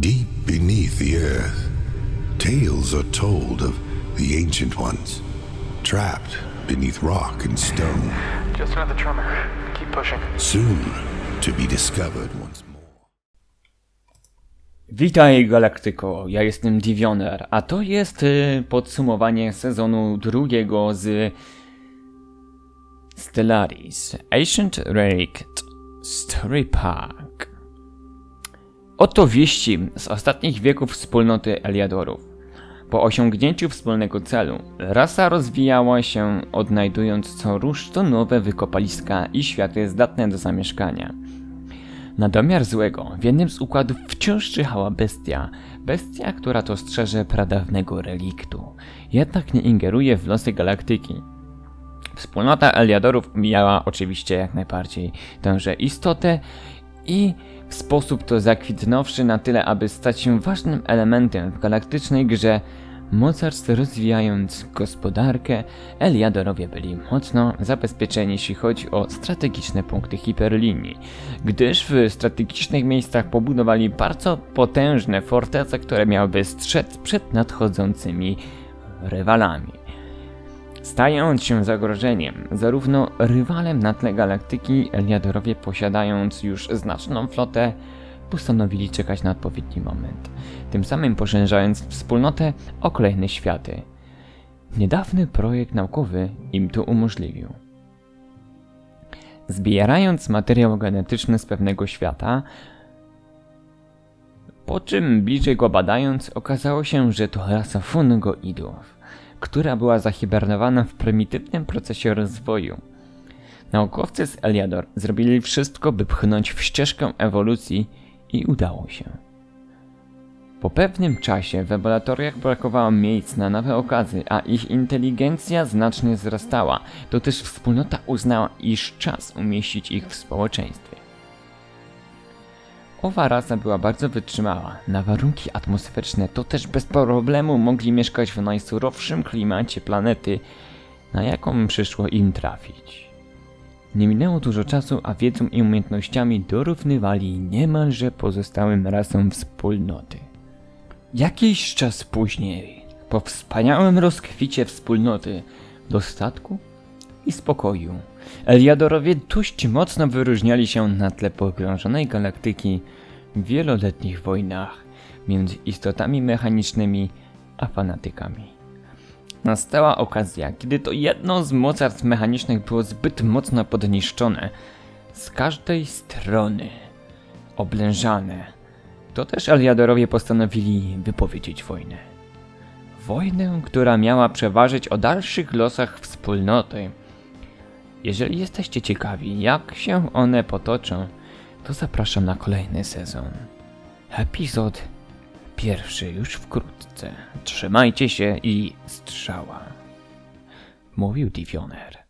Deep beneath the earth, tales are told of the ancient ones, trapped beneath rock and stone, Just another tremor. Keep pushing. soon to be discovered once more. Witaj Galaktyko, ja jestem Divioner, a to jest y, podsumowanie sezonu drugiego z Stellaris Ancient Relic Story Park. Oto wieści z ostatnich wieków wspólnoty Eliadorów. Po osiągnięciu wspólnego celu, rasa rozwijała się, odnajdując co rusz to nowe wykopaliska i światy zdatne do zamieszkania. Na domiar złego w jednym z układów wciąż czyhała bestia. Bestia, która to strzeże pradawnego reliktu. Jednak nie ingeruje w losy galaktyki. Wspólnota Eliadorów miała oczywiście jak najbardziej tęże istotę i w sposób to zakwitnąwszy na tyle, aby stać się ważnym elementem w galaktycznej grze, mocarstw rozwijając gospodarkę, Eliadorowie byli mocno zabezpieczeni jeśli chodzi o strategiczne punkty hiperlinii, gdyż w strategicznych miejscach pobudowali bardzo potężne fortece, które miałyby strzec przed nadchodzącymi rywalami. Stając się zagrożeniem, zarówno rywalem na tle galaktyki, Eliadorowie posiadając już znaczną flotę, postanowili czekać na odpowiedni moment, tym samym poszerzając wspólnotę o kolejne światy. Niedawny projekt naukowy im to umożliwił. Zbierając materiał genetyczny z pewnego świata, po czym bliżej go badając, okazało się, że to rasa fungoidów, która była zahibernowana w prymitywnym procesie rozwoju. Naukowcy z Eliador zrobili wszystko, by pchnąć w ścieżkę ewolucji i udało się. Po pewnym czasie w laboratoriach brakowało miejsc na nowe okazy, a ich inteligencja znacznie wzrastała. To też wspólnota uznała, iż czas umieścić ich w społeczeństwie. Owa rasa była bardzo wytrzymała. Na warunki atmosferyczne to też bez problemu mogli mieszkać w najsurowszym klimacie planety, na jaką przyszło im trafić. Nie minęło dużo czasu, a wiedzą i umiejętnościami dorównywali niemalże pozostałym rasom wspólnoty. Jakiś czas później, po wspaniałym rozkwicie wspólnoty, dostatku i spokoju, Eliadorowie dość mocno wyróżniali się na tle pogrążonej galaktyki w wieloletnich wojnach między istotami mechanicznymi a fanatykami. Nastała okazja, kiedy to jedno z mocarstw mechanicznych było zbyt mocno podniszczone z każdej strony, oblężane. To też Eliadorowie postanowili wypowiedzieć wojnę. Wojnę, która miała przeważyć o dalszych losach wspólnoty. Jeżeli jesteście ciekawi, jak się one potoczą, to zapraszam na kolejny sezon. Epizod pierwszy już wkrótce. Trzymajcie się i strzała. Mówił Divioner.